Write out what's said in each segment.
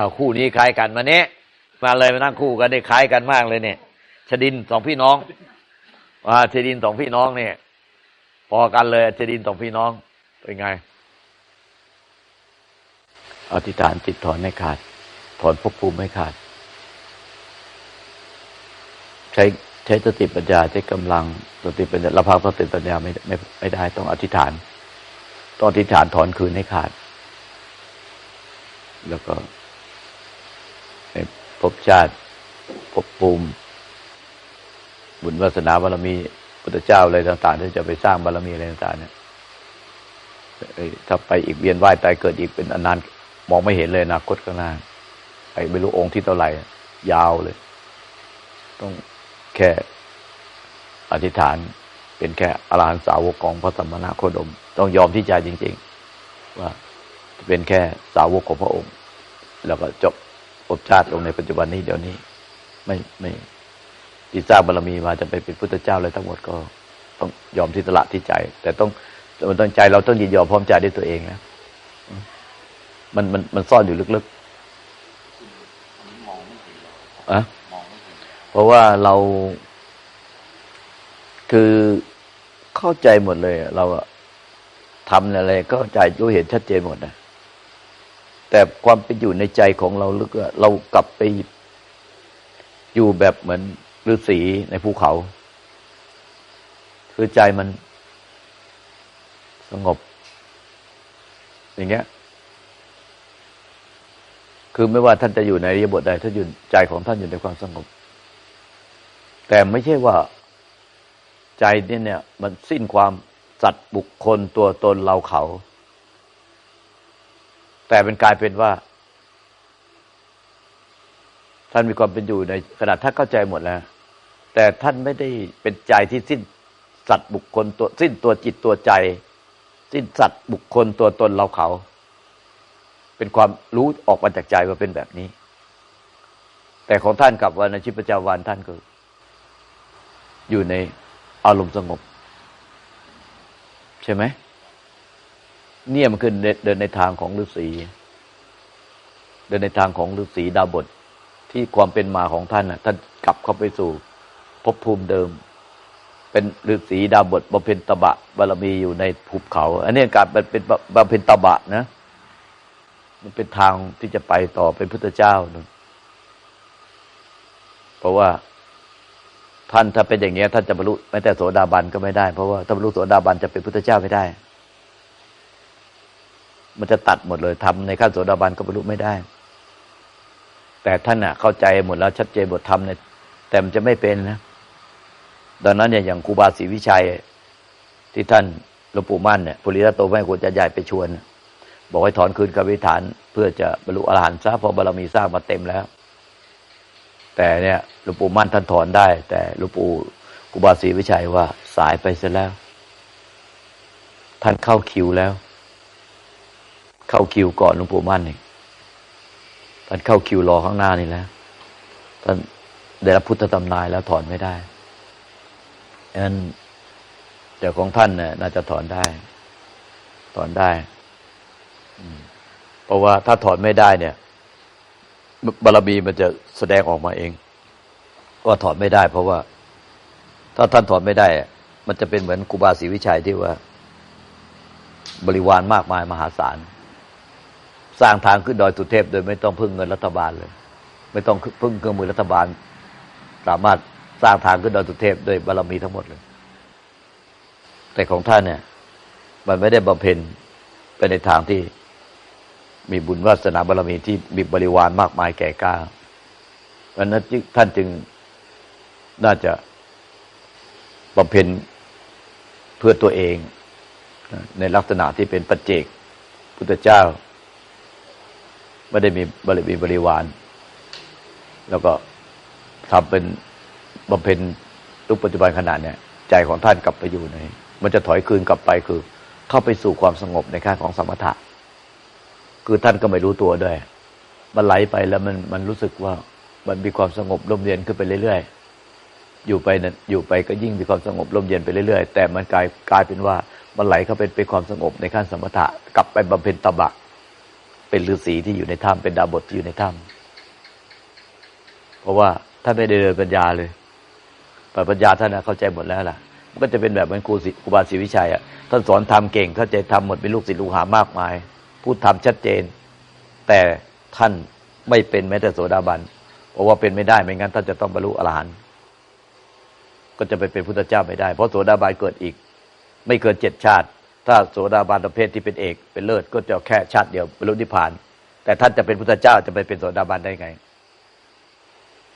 อ้าวคู่นี้คล้ายกันมาเนี้ยมาเลยมานั่งคู่กันได้คล้ายกันมากเลยเนี่ยชดินสองพี่น้องอ่าชดินสองพี่น้องเนี่ย พอกันเลยชดินสองพี่น้องเป็นไงอธิษฐานจิตถอนให้ขาด ถอนภพภูมิไม่ขาด ใช้ใช้สติปัญญาใช้กำลังสติปัญญาละพังสติปัญญาไม่ไม่ไม่ได้ต้องอธิษฐานต้องอธิษฐานถอนคืนให้ขาด แล้วก็ ให้ภพชาติภพภูมิ บุญวาสนาบารมีพุทธเจ้าอะไรต่าง ๆ ที่จะไปสร้างบารมีอะไรต่างๆเนี่ยถ้าไปอีกเวียนว่ายตายเกิดอีกเป็นอนานต์มองไม่เห็นเลยอนาคตข้างหน้าไอ้ไม่รู้องค์ที่เท่าไหร่ยาวเลย ต้องแค่อธิษฐานเป็นแค่อรหันตสาวกของพระสัมมานาโคดม ต้องยอมที่ใจจริง ๆ ว่าเป็นแค่สาวกของพระองค์ แล้วก็จบ ภพชาติลงในปัจจุบันนี้เดี๋ยวนี้ ไม่ไม่ที่สร้างบารมีมาจะไปเป็นพุทธเจ้าเลยทั้งหมดก็ต้องยอมที่ตละที่ใจ แต่ต้องมันต้องใจเราต้องยินยอมพร้อมใจด้วยตัวเองนะมันมันมันซ่อนอยู่ลึกๆอะเพราะว่าเรา คือเข้าใจหมดเลย เราทำอะไรก็ใจรู้เห็นชัดเจนหมดนะ แต่ความเป็นอยู่ในใจของเราลึกอะเรากลับไปอยู่แบบเหมือนฤาษีในภูเขา คือใจมันสงบ อย่างเงี้ย คือไม่ว่าท่านจะอยู่ในริยบทใดท่านอยู่ใจของท่านอยู่ในความสงบ แต่ไม่ใช่ว่าใจนี่เนี่ย มันสิ้นความสัตว์บุคคลตัวตนเราเขา แต่เป็นกลายเป็นว่า ท่านมีความเป็นอยู่ในขณะท่านเข้าใจหมดแล้ว แต่ท่านไม่ได้เป็นใจที่สิ้นสัตว์บุคคลตัวสิ้นตัวจิตตัวใจ สิ้นสัตว์บุคคลตัวตนเราเขา เป็นความรู้ออกมาจากใจว่าเป็นแบบนี้ แต่ของท่านกลับว่าในชีวิตประจำวันท่านก็ อยู่ในอารมณ์สงบ ใช่ไหม เนี่ยมันคือเดินในทางของฤาษีเดินในทางของฤาษีดาบทที่ความเป็นมาของท่านน่ะ ท่านกลับเข้าไปสู่ภพภูมิเดิม เป็นฤาษีดาบทบำเพ็ญตบะบารมีอยู่ในภูเขา อันนี้การเป็นบำเพ็ญตบะนะ มันเป็นทางที่จะไปต่อเป็นพุทธเจ้านะเพราะว่าท่านถ้าเป็นอย่างนี้ท่านจะบรรลุแม้แต่โสดาบันก็ไม่ได้ เพราะว่าถ้าบรรลุโสดาบันจะเป็นพุทธเจ้าไม่ได้ มันจะตัดหมดเลยทำในขั้นโสดาบันก็บรรลุไม่ได้ แต่ท่านน่ะ เข้าใจหมดแล้วชัดเจนบทธรรมเนี่ยแต่มันจะไม่เป็นนะดังนั้นเนี่ยอย่างครูบาศรีวิชัย ที่ท่านหลวงปู่มั่นเนี่ยปุริยะโตไม่ควรจะใหญ่ไปชวน บอกให้ถอนคืนกรรมฐาน เพื่อจะบรรลุอรหันต์ซะเพราะบารมีสร้างมาเต็มแล้ว แต่เนี่ยหลวงปู่มั่นท่านถอนได้ แต่หลวงปู่ครูบาศรีวิชัยว่าสายไปเสียแล้ว ท่านเข้าคิวแล้ว เข้าคิวก่อนหลวงปู่มั่นเองท่านเข้าคิวรอข้างหน้านี่แล้วท่านได้รับพุทธตำนายแล้วถอนไม่ได้ฉะนั้นแต่ของท่านเนี่ยน่าจะถอนได้ ถอนได้เพราะว่าถ้าถอนไม่ได้เนี่ยบารมีมันจะแสดงออกมาเองว่าถอนไม่ได้ เพราะว่า ถ้าท่านถอนไม่ได้ มันจะเป็นเหมือนครูบาศรีวิชัยที่ว่า บริวารมากมายมหาศาล สร้างทางขึ้นดอยสุเทพ โดยไม่ต้องพึ่งเงินรัฐบาลเลย ไม่ต้องพึ่งเครื่องมือรัฐบาล สามารถสร้างทางขึ้นดอยสุเทพโดยบารมีทั้งหมดเลย แต่ของท่านเนี่ย มันไม่ได้บำเพ็ญไปในทางที่มีบุญวาสนาบารมีที่มีบริวารมากมายแก่กล้าเพราะนั้นท่านจึงน่าจะบำเพ็ญเพื่อตัวเอง ในลักษณะที่เป็นปัจเจกพุทธเจ้า ไม่ได้มีบริมีบริวาร แล้วก็ทำเป็นบำเพ็ญทุกปัจจุบันขนาดเนี่ยใจของท่านกลับไปอยู่ในมันจะถอยคืนกลับไปคือ เข้าไปสู่ความสงบในขั้นของสมถะ คือท่านก็ไม่รู้ตัวด้วย มันไหลไปแล้วมันมันรู้สึกว่ามันมีความสงบร่มเย็นขึ้นไปเรื่อยๆ อยู่ไปนะอยู่ไปก็ยิ่งมีความสงบร่มเย็นไปเรื่อยๆ แต่มันกลายกลายเป็นว่ามันไหลเข้าไปเป็นความสงบในขั้นสมถะกลับไปบำเพ็ญตบะ เป็นฤาษีที่อยู่ในถ้ำเป็นดาบทที่อยู่ในถ้ำเพราะว่าท่านไม่ได้เดินปัญญาเลยปัญญาท่านนะเข้าใจหมดแล้วล่ะ มันก็จะเป็นแบบเหมือนครูศิครูบาศรีวิชัยอะท่านสอนทำเก่งเข้าใจทำหมดเป็นลูกศิษย์ลูกหามากมาย พูดทำชัดเจน แต่ท่านไม่เป็นแม้แต่โสดาบันเพราะว่าเป็นไม่ได้ไม่งั้น ท่านจะต้องบรรลุอรหันต์ก็จะไปเป็นพุทธเจ้าไม่ได้ เพราะโสดาบันเกิดอีก ไม่เกินเจ็ดชาติ ถ้าโสดาบันประเภทที่เป็นเอกเป็นเลิศก็จะแค่ชาติเดียวบรรลุนิพพาน แต่ท่านจะเป็นพุทธเจ้าจะไปเป็นโสดาบันได้ไง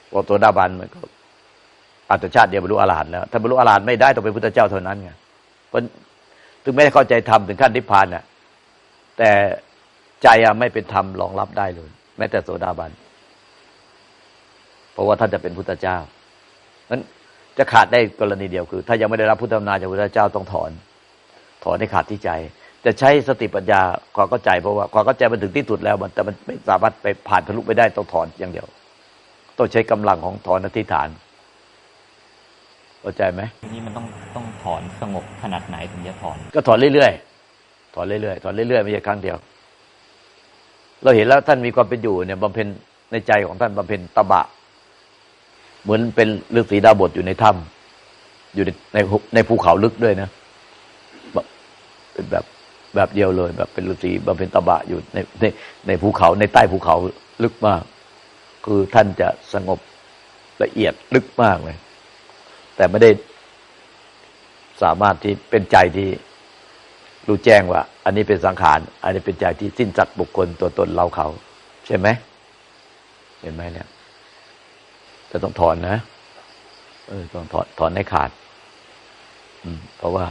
เพราะโสดาบันมันก็อาจจะชาติเดียวบรรลุอรหันต์แล้วถ้าบรรลุอรหันต์ไม่ได้ต้องเป็นพุทธเจ้าเท่านั้นไงเพราะถึงแม้เข้าใจธรรมถึงขั้นนิพพานน่ะ แต่ใจอะไม่เป็นธรรมรองรับได้เลย แม้แต่โสดาบันเพราะว่าท่านจะเป็นพุทธเจ้านั้นจะขาดได้กรณีเดียวคือ ถ้ายังไม่ได้รับพุทธอำนาจจากพุทธเจ้าต้องถอน ถอนให้ขาดที่ใจ จะใช้สติปัญญาความเข้าใจเพราะว่าความเข้าใจมันถึงที่สุดแล้วมันแต่มันไม่สามารถไปผ่านทะลุไปได้ต้องถอนอย่างเดียว ต้องใช้กำลังของถอนอธิษฐานเข้าใจไหมทีนี้มันต้องต้องถอนสงบขนาดไหนถึงจะถอน ก็ถอนเรื่อยๆถอนเรื่อยๆถอนเรื่อยๆไม่ใช่ครั้งเดียว เราเห็นแล้วท่านมีความเป็นอยู่เนี่ยบำเพ็ญในใจของท่านบำเพ็ญตบะ เหมือนเป็นฤาษีดาบทอยู่ในถ้ำอยู่ในในในภูเขาลึกด้วยนะแบบ เป็นแบบแบบเดียวเลย แบบเป็นฤาษีบำเพ็ญตบะอยู่ในในในภูเขาในใต้ภูเขาลึกมาก คือท่านจะสงบละเอียดลึกมากเลย แต่ไม่ได้สามารถที่เป็นใจที่รู้แจ้งว่า อันนี้เป็นสังขาร อันนี้เป็นใจที่สิ้นสัตว์บุคคลตัวตนเราเขา ใช่ไหมเห็นไหมเนี่ยจะต้องถอนนะเออต้องถอนถอนให้ขาด อืมเพราะว่า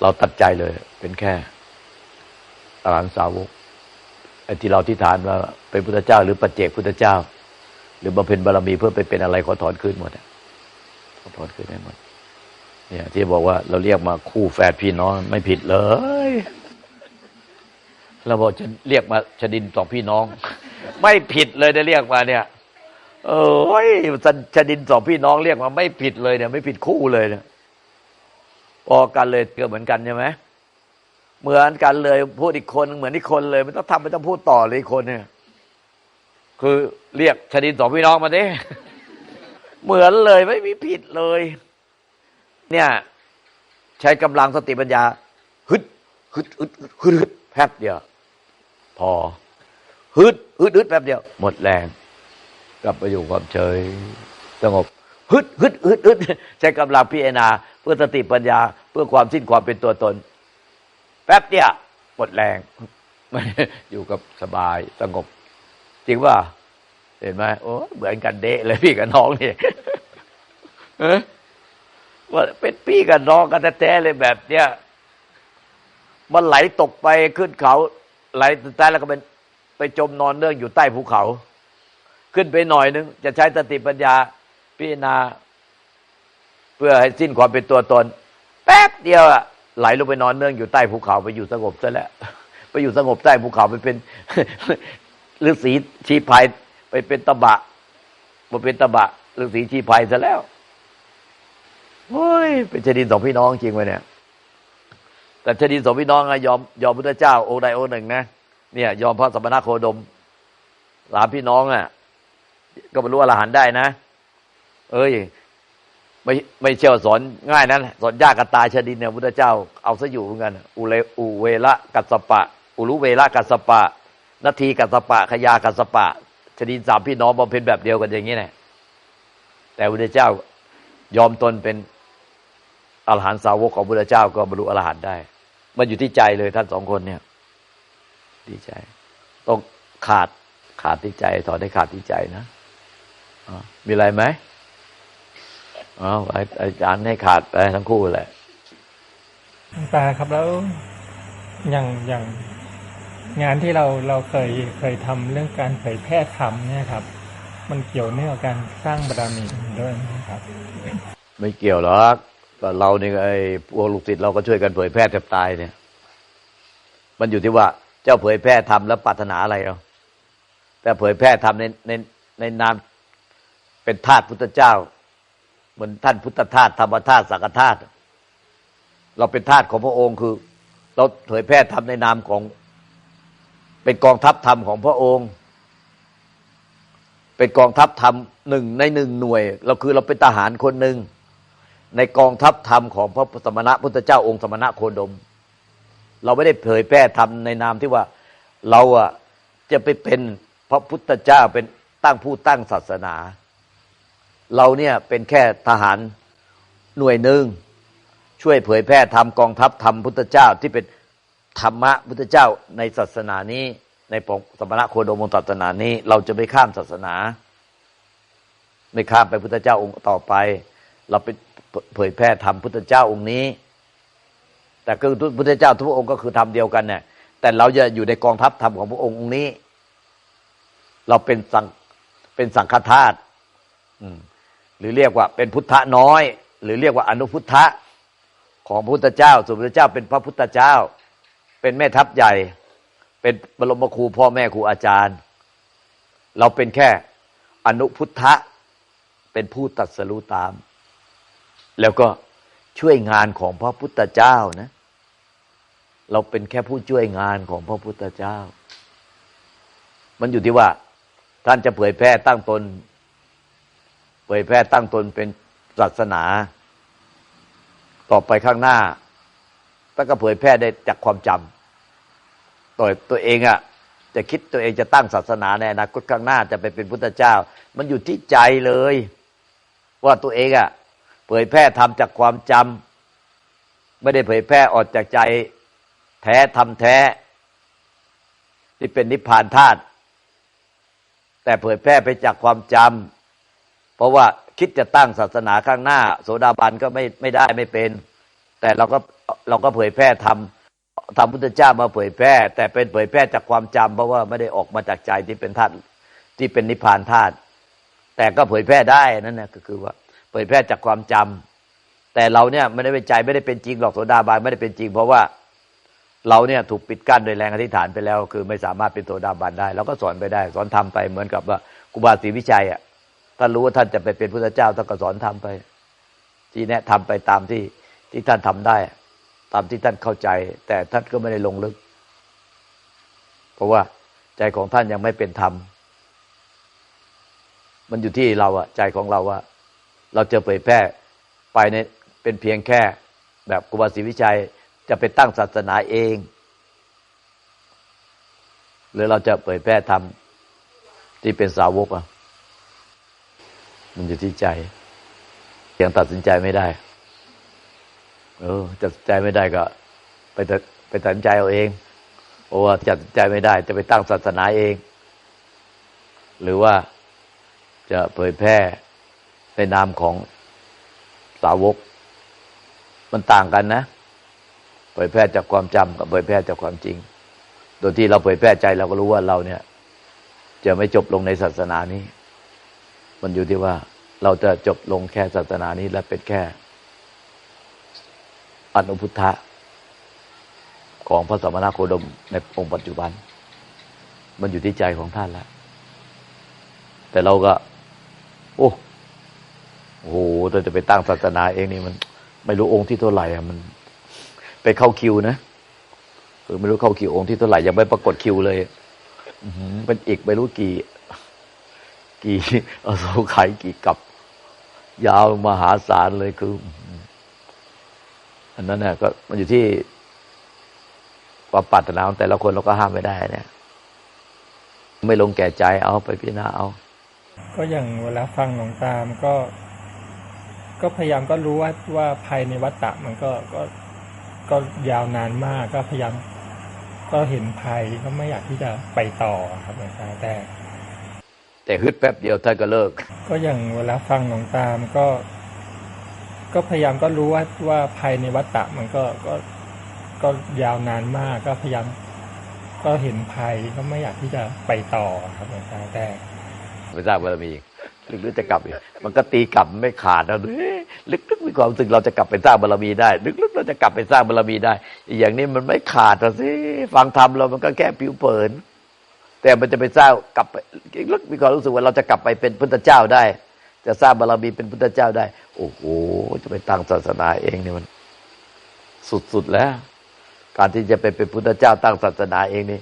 เราตัดใจเลย เป็นแค่อรหันสาวกไอ้ที่เราที่ฐานว่าเป็นพุทธเจ้า หรือปัจเจกพุทธเจ้า หรือบำเพ็ญบารมีเพื่อไปเป็นอะไรขอถอนคืนหมดขอถอนคืนให้หมด เนี่ย ที่บอกว่าเราเรียกมาคู่แฝดพี่น้องไม่ผิดเลยเราบอกจะเรียกมาชดินสองพี่น้อง ไม่ผิดเลยได้เรียกมาเนี่ยเอ้ยชดินสองพี่น้องเรียกมาไม่ผิดเลยเนี่ย ไม่ผิดคู่เลยเนี่ย พอกันเลยเกือบเหมือนกันใช่ไหมเหมือนกันเลยพูดอีกคนเหมือนอีกคนเลยไม่ต้องทำไม่ต้องพูดต่อเลยอีกคนเนี่ย คือเรียกชดินสองพี่น้องมาดิเหมือนเลยไม่มีผิดเลย เนี่ย ใช้กำลังสติปัญญาฮึดฮึดฮึดฮึดฮึดฮึดแป๊บเดียว พอฮึดฮึดฮึดแป๊บเดียว หมดแรง กลับไปอยู่ความเฉยสงบฮึดฮึดฮึดฮึดใช้กำลังพิจารณาเพื่อสติปัญญา เพื่อความสิ้นความเป็นตัวตน แป๊บเดียวหมดแรงอยู่กับสบายสงบ จริงว่า เห็นไหมโอ้เหมือนกันเดะเลยพี่กับน้องนี่เออว่าเป็นพี่กับน้องกันแท้ๆเลยแบบเนี้ยมันไหลตกไปขึ้นเขา ไหลสุดท้ายแล้วก็เป็นไปจมนอนเนื่องอยู่ใต้ภูเขา ขึ้นไปหน่อยนึง จะใช้สติปัญญาพิจารณา เพื่อให้สิ้นความเป็นตัวตน ป๊บเดียวอะไหลลงไปนอนเนื่องอยู่ใต้ภูเขาไปอยู่สงบซะแล้วไปอยู่สงบใต้ภูเขาไปเป็นฤาษีชีพายไปเป็นตะบะมาเป็นตะบะฤาษีชีพายซะแล้วเฮ้ยเป็นชดินสองพี่น้องจริงไหมเนี่ย แต่ชดินสองพี่น้องอะยอมยอมพุทธเจ้าโอใดอหนึ่งนะเนี่ย ยอมพระสมณโคดมหลานพี่น้องอะก็บรรลุอรหันต์ได้นะ เอ้ย ไม่ไม่เชี่ยวสอนง่ายนั้นสอนยากกับตายชดินเนี่ยพุทธเจ้าเอาซะอยู่เหมือนกันอุเลอุเวละกัสสปะ อุรุเวละกัสสปะนาทีกัสสปะขยากัสสปะชดินสามพี่น้องบำเพ็ญแบบเดียวกันอย่างนี้แหละแต่พุทธเจ้ายอมตนเป็นอรหันตสาวกของพระเจ้าก็บรรลุอรหันต์ได้ มันอยู่ที่ใจเลยท่านสองคนเนี่ยที่ใจต้องขาดขาดที่ใจถอนให้ขาดที่ใจนะมีอะไรไหม อ๋ออาจารย์ให้ขาดไปทั้งคู่แหละหลวงตาครับแล้วอย่างอย่างงานที่เราเราเคยเคยทำเรื่องการเผยแพร่ธรรมเนี่ยครับ มันเกี่ยวเนื่องกับการสร้างบารมีด้วยนะครับ ไม่เกี่ยวหรอกก็เรานี่ไอ้พวกลูกศิษย์เราก็ช่วยกันเผยแพร่แทบตายเนี่ย มันอยู่ที่ว่าเจ้าเผยแพร่ทำแล้วปรารถนาอะไรเอาแต่เผยแพร่ทำในในในนามเป็นทาสพุทธเจ้า เหมือนท่านพุทธทาสธรรมทาสสังฆทาสเราเป็นทาสของพระองค์คือ เราเผยแพร่ทำในนามของ เป็นกองทัพธรรมของพระองค์ เป็นกองทัพธรรมหนึ่งในหนึ่งหน่วย เราคือเราเป็นทหารคนหนึ่งในกองทัพธรรมของพระสมณะพุทธเจ้าองค์สมณะโคดม เราไม่ได้เผยแพร่ธรรมในนามที่ว่าเราอะจะไปเป็นพระพุทธเจ้าเป็นตั้งผู้ตั้งศาสนา เราเนี่ยเป็นแค่ทหารหน่วยหนึ่งช่วยเผยแพร่ธรรมกองทัพธรรมพุทธเจ้าที่เป็นธรรมะพุทธเจ้าในศาสนานี้ ในปองสมณะโคดมงศาสนานี้ เราจะไม่ข้ามศาสนา ไม่ข้ามไปพุทธเจ้าองค์ต่อไป เราไปเผยแพร่ธรรมพุทธเจ้าองค์นี้ แต่คือพุทธเจ้าทุกองค์ก็คือธรรมเดียวกันเนี่ยแต่เราจะอยู่ในกองทัพธรรมของพระองค์องค์นี้ เราเป็นสังเป็นสังฆทาสอืม หรือเรียกว่าเป็นพุทธน้อย หรือเรียกว่าอนุพุทธะของพระพุทธเจ้าส่วนพระพุทธเจ้าเป็นพระพุทธเจ้า เป็นแม่ทัพใหญ่ เป็นบรมครูพ่อแม่ครูอาจารย์ เราเป็นแค่อนุพุทธะเป็นผู้ตัดสรู้ตาม แล้วก็ช่วยงานของพระพุทธเจ้านะ เราเป็นแค่ผู้ช่วยงานของพระพุทธเจ้า มันอยู่ที่ว่า ท่านจะเผยแพร่ตั้งตน ผยแพร่ตั้งตนเป็นศาสนา ต่อไปข้างหน้าท่าก็เผยแพร่ได้จากความจำตัวตัวเองอะ่ะจะคิดตัวเองจะตั้งศาสนาในอนาคตข้างหน้าจะไปเป็นพุทธเจ้า มันอยู่ที่ใจเลย ว่าตัวเองอะ่ะเผยแพร่ทำจากความจำไม่ได้เผยแพร่ออกจากใจ แท้ทำแท้ ที่เป็นนิพพานธาตุแต่เผยแพร่ไปจากความจำ เพราะว่าคิดจะตั้งศาสนาข้างหน้า โสดาบันก็ไม่ไม่ได้ไม่เป็น แต่เราก็เราก็เผยแพร่ทำทำพุทธเจ้ามาเผยแพร่ แต่เป็นเผยแพร่จากความจำเพราะว่าไม่ได้ออกมาจากใจที่เป็นธาตุที่เป็นนิพพานธาตุแต่ก็เผยแพร่ได้นั่นนะก็คือว่าเผยแพร่จากความจำแต่เราเนี่ยไม่ได้เป็นใจไม่ได้เป็นจริงหรอกโสดาบันไม่ได้เป็นจริง เพราะว่าเราเนี่ยถูกปิดกั้นโดยแรงอธิษฐานไปแล้ว คือไม่สามารถเป็นโสดาบันได้เราก็สอนไปได้ สอนทำไปเหมือนกับว่าครูบาศรีวิชัยอะ ท่านรู้ว่าท่านจะไปเป็นพุทธเจ้าท่านก็สอนทำไป ที่แนะทำไปตามที่ที่ท่านทำได้ ตามที่ท่านเข้าใจ แต่ท่านก็ไม่ได้ลงลึก เพราะว่าใจของท่านยังไม่เป็นธรรมมันอยู่ที่เราอะใจของเราว่าเราจะเผยแพร่ไปในเป็นเพียงแค่แบบครูบาศรีวิชัยจะไปตั้งศาสนาเอง หรือเราจะเผยแพร่ธรรมที่เป็นสาวกอะ มันอยู่ที่ใจ ยังตัดสินใจไม่ได้ เออตัดสินใจไม่ได้ก็ ไปตัดไปตัดสินใจเอาเองเพราะว่าตัดสินใจไม่ได้ จะไปตั้งศาสนาเอง หรือว่าจะเผยแพร่ในนามของสาวก มันต่างกันนะ เผยแพร่จากความจำกับเผยแพร่จากความจริง โดยที่เราเผยแพร่ใจเราก็รู้ว่าเราเนี่ย จะไม่จบลงในศาสนานี้ มันอยู่ที่ว่าเราจะจบลงแค่ศาสนานี้และเป็นแค่อนุพุทธะของพระสมณโคดมในองค์ปัจจุบัน มันอยู่ที่ใจของท่านแล้ว แต่เราก็ โอ้โหเราจะไปตั้งศาสนาเองนี่มัน ไม่รู้องค์ที่เท่าไหร่อะมัน ไปเข้าคิวนะคือไม่รู้เข้าคิวองค์ที่เท่าไหร่ยังไม่ปรากฏคิวเลยอืเป็นอีกไม่รู้กี่ กี่อโศกไขยกี่กับ ยาวมหาศาลเลยคือ อันนั้นเนี่ยก็มันอยู่ที่ความปรารถนาของแต่ละคนเราก็ห้ามไม่ได้ เนี่ย ไม่ลงแก่ใจเอาไปพิจารณาเอา ก็อย่างเวลาฟังหลวงตามก็ ก็พยายามก็รู้ว่าว่าภายในวัฏฏะมันก็ก็ก็ยาวนานมากก็พยายามก็เห็นภัยก็ไม่อยากที่จะไปต่อครับหลวงตาแต่ แต่ฮึดแป๊บเดียวท่านก็เลิก ก็อย่างเวลาฟังหลวงตามก็ ก็พยายามก็รู้ว่าว่าภายในวัฏฏะมันก็ก็ก็ยาวนานมากก็พยายามก็เห็นภัยก็ไม่อยากที่จะไปต่อครับหลวงตาแต่ไปสร้างบารมีลึกๆจะกลับอีกมันก็ตีกลับไม่ขาดนะเฮ้ยลึกๆมีความรู้สึกเราจะกลับไปสร้างบารมีได้ ลึกๆเราจะกลับไปสร้างบารมีได้อีกอย่างนี้มันไม่ขาดนะสิฟังธรรมเรามันก็แค่ผิวเผิน แต่มันจะไปสร้างกลับไปลึกมีความรู้สึกว่าเราจะกลับไปเป็นพุทธเจ้าได้ จะสร้างบารมีเป็นพุทธเจ้าได้ โอ้โห จะไปตั้งศาสนาเองนี่มัน สุดๆแล้ว การที่จะไปเป็นพุทธเจ้าตั้งศาสนาเองนี่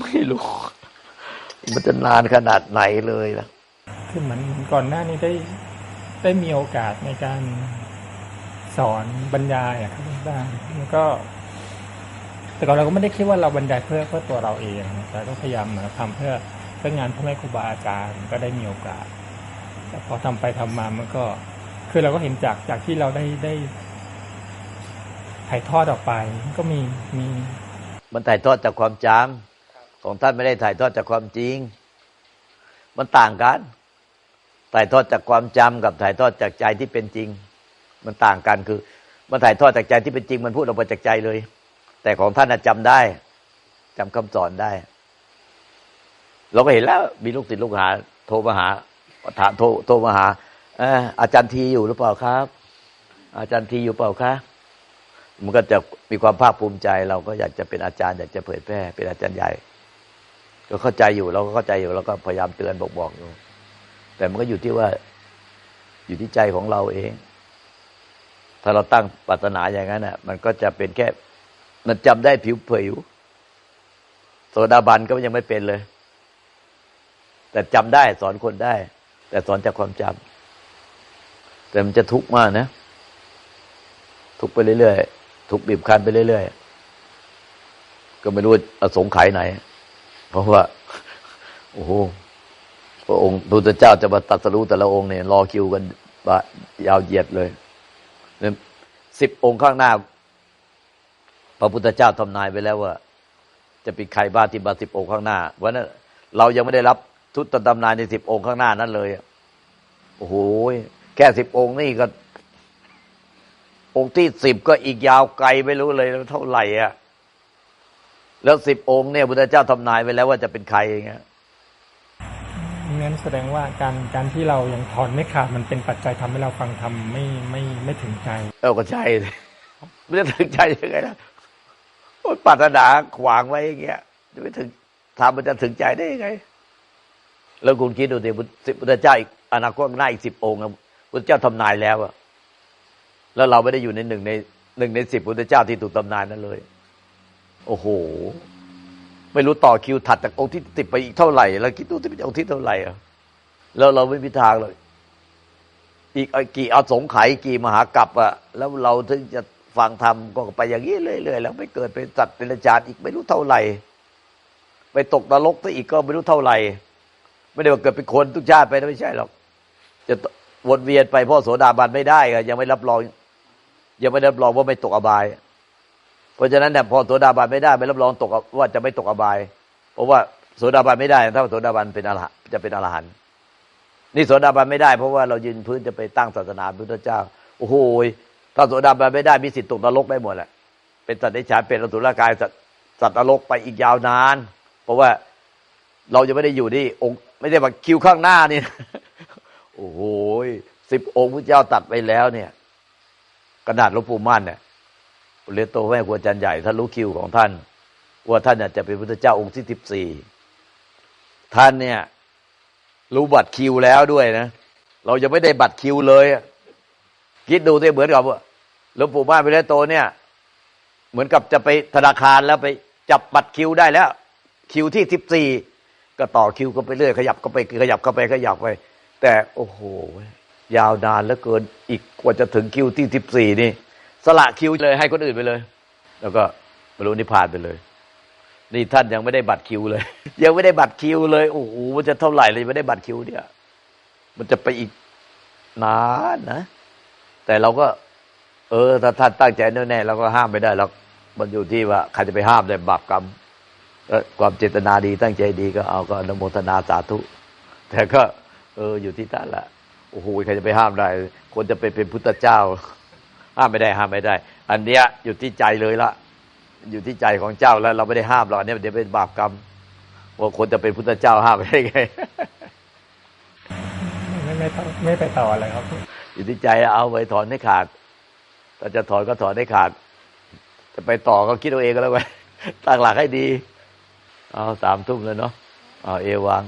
ไม่รู้มันจะนานขนาดไหนเลยล่ะคือเหมือนก่อนหน้านี้ได้ได้มีโอกาสในการสอนบรรยายอะครับบ้างมันก็ แต่ก่อนเราก็ไม่ได้คิดว่าเราบรรยายเพื่อเพื่อตัวเราเอง แต่ก็พยายามนทำเพื่อเพื่องานพ่อแม่ครูบาอาจารย์ก็ได้มีโอกาสแต่พอทำไปทำมามันก็ คือเราก็เห็นจากจากที่เราได้ได้ถ่ายทอดออกไปก็มีมี มันถ่ายทอดจากความจำของท่านไม่ได้ถ่ายทอดจากความจริง มันต่างกัน ถ่ายทอดจากความจำกับถ่ายทอดจากใจที่เป็นจริง มันต่างกันคือ มันถ่ายทอดจากใจที่เป็นจริง มันพูดออกมาจากใจเลย แต่ของท่านน่ะจำได้จำคำสอนได้ เราก็เห็นแล้ว มีลูกศิษย์ลูกหา โทรมาหาถามโทรโทรมาหาเอออาจารย์ทีอยู่หรือเปล่าครับ อาจารย์ทีอยู่เปล่าคะมันก็จะมีความภาคภูมิใจ เราก็อยากจะเป็นอาจารย์อยากจะเผยแพร่เป็นอาจารย์ใหญ่ ก็เข้าใจอยู่เราก็เข้าใจอยู่เราก็พยายามเตือนบอกบอกอยู่แต่มันก็อยู่ที่ว่าอยู่ที่ใจของเราเอง ถ้าเราตั้งปรารถนาอย่างนั้นน่ะ มันก็จะเป็นแค่ มันจำได้ผิวเผยโสดาบันก็ยังไม่เป็นเลย แต่จำได้สอนคนได้ แต่สอนจากความจำแต่มันจะทุกข์มากนะ ทุกข์ไปเรื่อยๆทุกข์บีบคั้นไปเรื่อยๆก็ไม่รู้อสงไขยไหน เพราะว่า โอ้โหพระองค์พระพุทธเจ้าจะมาตรัสรู้แต่ละองค์เนี่ยรอคิวกันยาวเหยียดเลยเนี่ยสิบองค์ข้างหน้า พระพุทธเจ้าทำนายไปแล้วว่า จะเป็นใครบ้างที่มาสิบองค์ข้างหน้าเพราะนั้นเรายังไม่ได้รับทุตตำนานในสิบองค์ข้างหน้านั้นเลยอะโอ้โหแค่สิบองค์นี่ก็ องค์ที่สิบก็อีกยาวไกลไม่รู้เลยเท่าไหร่อะแล้วสิบองค์เนี่ยพุทธเจ้าทำนายไปแล้วว่าจะเป็นใครอย่างเงี้ยงั้นแสดงว่าการการที่เรายังถอนไม่ขาดมันเป็นปัจจัยทำให้เราฟังทำไม่ไม่ไม่ถึงใจ เออก็ใช่สิมันจะถึงใจยังไงล่ะโอ้ย ปรารถนาขวางไว้อย่างเงี้ยจะไม่ถึงทำมันจะถึงใจได้ยังไง แล้วคุณคิดดูสิพุทธพุทธเจ้าอีกอนาคตหน้าอีกสิบองค์อะพุทธเจ้าทำนายแล้วอะแล้วเราไม่ได้อยู่ในหนึ่งในหนึ่งในสิบพุทธเจ้าที่ถูกทำนายนั้นเลย โอ้โห ไม่รู้ต่อคิวถัดจากองค์ที่สิบไปอีกเท่าไหร่ แล้วคิดดูที่เป็นองค์ที่เท่าไหร่อะแล้วเราไม่มีทางเลย อีกกี่อสงไขยกี่มหากรัปอะแล้วเราถึงจะ ฟังธรรมก็ไปอย่างนี้เรื่อยๆแล้วไปเกิดเป็นสัตว์เป็นอาจารย์อีกไม่รู้เท่าไหร่ ไปตกนรกซะอีกก็ไม่รู้เท่าไหร่ ไม่ได้ว่าเกิดเป็นคนทุกชาติไปนะไม่ใช่หรอก จะวนเวียนไปพราะโสดาบันไม่ได้อะยังไม่รับรอง ยังไม่รับรองว่าไม่ตกอบาย เพราะฉะนั้นเนี่ยพอโสดาบันไม่ได้ไม่รับรองตกว่าจะไม่ตกอบาย เพราะว่าโสดาบันไม่ได้ ถ้าโสดาบันเป็นอรหันจะเป็นอรหันต์นี่โสดาบันไม่ได้เพราะว่าเรายืนพื้นจะไปตั้งศาสนาพระพุทธเจ้า โอ้โห ถ้าโสดาบันไม่ได้มีสิทธิ์ตกนรกได้หมดแหละเป็นสัตว์ในฉานเป็นอสุรกายสัตว์สัตว์นรกไปอีกยาวนาน เพราะว่าเราจะไม่ได้อยู่ที่องค์ ไม่ได้ว่าคิวข้างหน้านี่โอ้โหสิบองค์พระเจ้าตัดไปแล้วเนี่ยขนาดหลวงปู่มั่นเนี่ยเรียนโตแม่ครูอาจารย์ใหญ่ท่านรู้คิวของท่าน ว่าท่านจะเป็นพุทธเจ้าองค์ที่สิบสี่ท่านเนี่ย รู้บัตรคิวแล้วด้วยนะ เรายังไม่ได้บัตรคิวเลย คิดดูสิเหมือนกับว่าหลวงปู่บ้านไปแล้วโตเนี่ย เหมือนกับจะไปธนาคารแล้วไปจับบัตรคิวได้แล้ว คิวที่สิบสี่ก็ต่อคิวก็ไปเรื่อยขยับก็ไปขยับก็ไปขยับไป แต่โอ้โห ยาวนานเหลือเกินอีกกว่าจะถึงคิวที่สิบสี่นี่ สละคิวเลยให้คนอื่นไปเลย แล้วก็บรรลุนิพพานไปเลย นี่ท่านยังไม่ได้บัตรคิวเลย ยังไม่ได้บัตรคิวเลยโอ้โหมันจะเท่าไหร่เลยไม่ได้บัตรคิวเนี่ย มันจะไปอีกนานนะ แต่เราก็ เออ ถ้าท่านตั้งใจแน่ๆเราก็ห้ามไม่ได้หรอกมันอยู่ที่ว่าใครจะไปห้ามได้บาปกรรมความเจตนาดีตั้งใจดีก็เอาก็อนุโมทนาสาธุ แต่ก็ เออ อยู่ที่ท่านละโอ้โหใครจะไปห้ามได้ คนจะไปเป็นพุทธเจ้า ห้ามไม่ได้ห้ามไม่ได้ อันเนี้ยอยู่ที่ใจเลยละอยู่ที่ใจของเจ้าแล้ว เราไม่ได้ห้ามหรอกอันนี้เดี๋ยวเป็นบาปกรรมว่าคนจะเป็นพุทธเจ้าห้ามไม่ได้ไงไม่ไม่ไม่ไปต่ออะไรครับ อยู่ที่ใจเอาไปถอนให้ขาดถ้าจะถอนก็ถอนให้ขาด จะไปต่อก็คิดเอาเองก็แล้วไปตั้งหลักให้ดี เอาสามทุ่มเลยเนาะเอาเอวาง